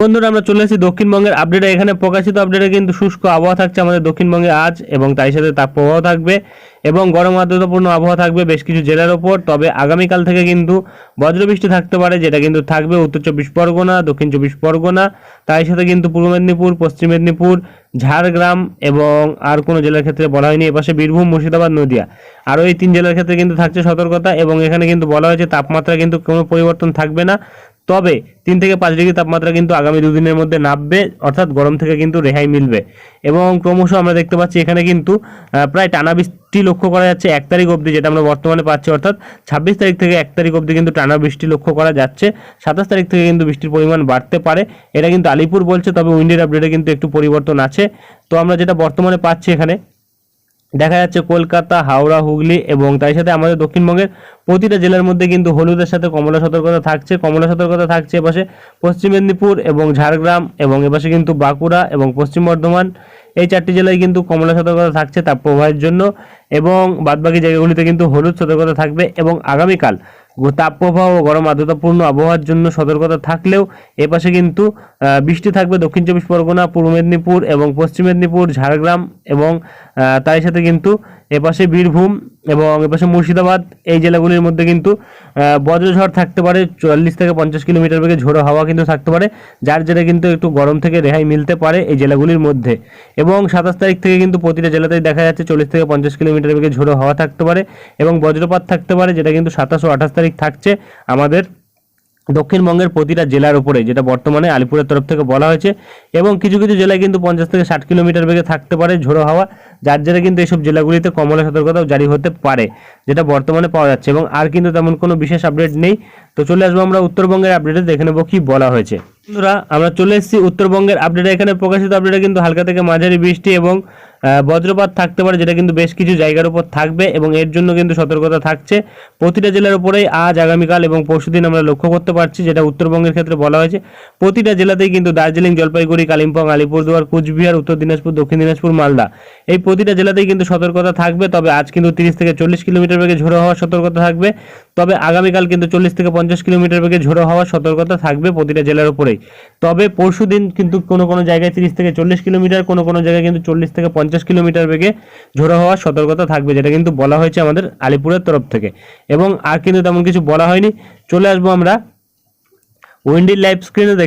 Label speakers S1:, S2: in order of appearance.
S1: বন্ধুরা, আমরা চলে এসেছি দক্ষিণবঙ্গের আপডেটে এখানে প্রকাশিত আপডেটে কিন্তু শুষ্ক আবহাওয়া থাকছে আমাদের দক্ষিণবঙ্গে আজ এবং তাই সাথে তাপপ্রবাহ থাকবে এবং গরম আর্দ্রতাপূর্ণ আবহাওয়া থাকবে বেশ কিছু জেলার ওপর। তবে আগামীকাল থেকে কিন্তু বজ্রবৃষ্টি থাকতে পারে, যেটা কিন্তু থাকবে উত্তর চব্বিশ পরগনা, দক্ষিণ চব্বিশ পরগনা। তাই সাথে কিন্তু পূর্ব মেদিনীপুর, পশ্চিম মেদিনীপুর, ঝাড়গ্রাম এবং আর কোনো জেলার ক্ষেত্রে বলা হয়নি। এপাশে বীরভূম, মুর্শিদাবাদ, নদিয়া। আরও এই তিন জেলার ক্ষেত্রে কিন্তু থাকছে সতর্কতা এবং এখানে কিন্তু বলা হয়েছে তাপমাত্রা কিন্তু কোনো পরিবর্তন থাকবে না। তবে তিন থেকে পাঁচ ডিগ্রি তাপমাত্রা কিন্তু আগামী দুদিনের মধ্যে নামবে, অর্থাৎ গরম থেকে কিন্তু রেহাই মিলবে। এবং ক্রমশ আমরা দেখতে পাচ্ছি এখানে কিন্তু প্রায় টানা বৃষ্টি লক্ষ্য করা যাচ্ছে এক তারিখ অবধি, যেটা আমরা বর্তমানে পাচ্ছি, অর্থাৎ ছাব্বিশ তারিখ থেকে এক তারিখ অবধি কিন্তু টানা বৃষ্টি লক্ষ্য করা যাচ্ছে। সাতাশ তারিখ থেকে কিন্তু বৃষ্টির পরিমাণ বাড়তে পারে। এটা কিন্তু আলিপুর বলছে, তবে উইন্ডের আপডেটে কিন্তু একটু পরিবর্তন আছে। তো আমরা যেটা বর্তমানে পাচ্ছি এখানে দেখা যাচ্ছে কলকাতা, হাওড়া, হুগলি এবং তাই সাথে আমাদের দক্ষিণবঙ্গের প্রতিটা জেলার মধ্যে কিন্তু হলুদের সাথে কমলা সতর্কতা থাকছে, কমলা সতর্কতা থাকছে এপাশে পশ্চিম মেদিনীপুর এবং ঝাড়গ্রাম এবং এপাশে কিন্তু বাঁকুড়া এবং পশ্চিম বর্ধমান। এই চারটি জেলায় কিন্তু কমলা সতর্কতা থাকছে তাপ প্রবাহের জন্য এবং বাদবাকি জায়গাগুলিতে কিন্তু হলুদ সতর্কতা থাকবে এবং আগামীকাল তাপপ্রবাহ ও গরম আর্দ্রতাপূর্ণ আবহাওয়ার জন্য সতর্কতা থাকলেও এপাশে কিন্তু বৃষ্টি থাকবে দক্ষিণ চব্বিশ পরগনা, পূর্ব মেদিনীপুর এবং পশ্চিম মেদিনীপুর, ঝাড়গ্রাম এবং তারই সাথে কিন্তু এপাশে বীরভূম এবং এপাশে মুর্শিদাবাদ, এই জেলাগুলির মধ্যে কিন্তু বজ্রঝড় থাকতে পারে চল্লিশ থেকে পঞ্চাশ কিলোমিটার বেগে ঝোড়ো হাওয়া কিন্তু থাকতে পারে, যার জেরে কিন্তু একটু গরম থেকে রেহাই মিলতে পারে এই জেলাগুলির মধ্যে। এবং সাতাশ তারিখ থেকে কিন্তু প্রতিটা জেলাতেই দেখা যাচ্ছে চল্লিশ থেকে পঞ্চাশ কিলোমিটার বেগে ঝোড়ো হাওয়া থাকতে পারে এবং বজ্রপাত থাকতে পারে, যেটা কিন্তু সাতাশ ও আঠাশ তারিখ থাকছে আমাদের দক্ষিণবঙ্গের প্রতিটা জেলার উপরে, যেটা বর্তমানে আলিপুরের তরফ থেকে বলা হয়েছে, এবং কিছু কিছু জেলায় কিন্তু পঞ্চাশ থেকে ষাট কিলোমিটার বেগে থাকতে পারে ঝোড়ো হাওয়া, যার জেরে কিন্তু এইসব জেলাগুলিতে কমলা সতর্কতাও জারি হতে পারে, যেটা বর্তমানে পাওয়া যাচ্ছে, এবং আর কিন্তু তেমন কোনো বিশেষ আপডেট নেই। তো চলে আসব আমরা উত্তরবঙ্গের আপডেটে দেখে নেব কি বলা হয়েছে। বন্ধুরা, আমরা চলে এসেছি উত্তরবঙ্গের আপডেটে এখানে প্রকাশিত আপডেটে কিন্তু হালকা থেকে মাঝারি বৃষ্টি এবং বজ্রপাত থাকতে পারে, যেটা কিন্তু বেশ কিছু জায়গার উপর থাকবে এবং এর জন্য কিন্তু সতর্কতা থাকছে। প্রতিটা জেলার উপরেই আজ, আগামীকাল এবং পরশুদিন আমরা লক্ষ্য করতে পারছি, যেটা উত্তরবঙ্গের ক্ষেত্রে বলা হয়েছে। প্রতিটা জেলাতেই কিন্তু দার্জিলিং, জলপাইগুড়ি, কালিম্পং, আলিপুরদুয়ার, কুচবিহার, উত্তর দিনাজপুর, দক্ষিণ দিনাজপুর, মালদা। এই প্রতিটা জেলাতেই কিন্তু সতর্কতা থাকবে, তবে আজ কিন্তু তিরিশ থেকে চল্লিশ কিলোমিটার বেগে ঝোড়ো হওয়ার সতর্কতা থাকবে। তবে আগামীকাল কিন্তু চল্লিশ থেকে পঞ্চাশ কিলোমিটার বেগে ঝোড়ো হওয়ার সতর্কতা থাকবে প্রতিটা জেলার উপরেই। তবে পরশু দিন কিন্তু কোনো কোনো জায়গায় তিরিশ থেকে চল্লিশ কিলোমিটার, কোনো কোনো জায়গায় কিন্তু চল্লিশ থেকে পঞ্চাশ কিলোমিটার বেগে ঝোড়ো হওয়ার সতর্কতা থাকবে, যেটা কিন্তু বলা হয়েছে আমাদের আলিপুরের তরফ থেকে। এবং আর কিন্তু তেমন কিছু বলা হয়নি। চলে আসব আমরা উইন্ডি লাইভ স্ক্রিনে